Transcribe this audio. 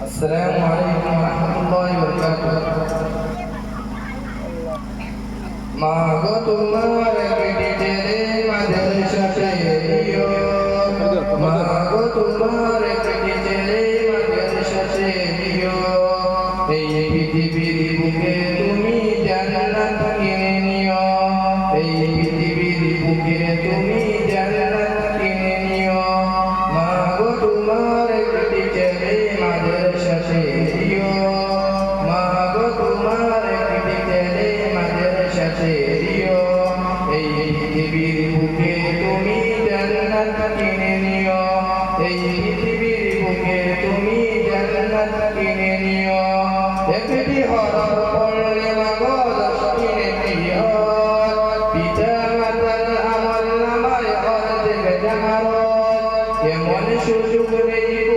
السلام عليكم ورحمة الله وبركاته মা গো তোমার পিঠে মাদের সাথে দিও মা গো তোমার পিঠে মাদের সাথে দিও এই পৃথিবীর বুকে তুমি জান্নাত কিনে নিও এই পৃথিবীর বুকে তুমি জান্নাত কিনে নিও। এই পৃথিবীর বুকে তুমি জান্নাত কিনে নিও। একটি হরফ পড়লে মাগো দশটি নেতি পিতা মাতার আমল সুযোগ নেই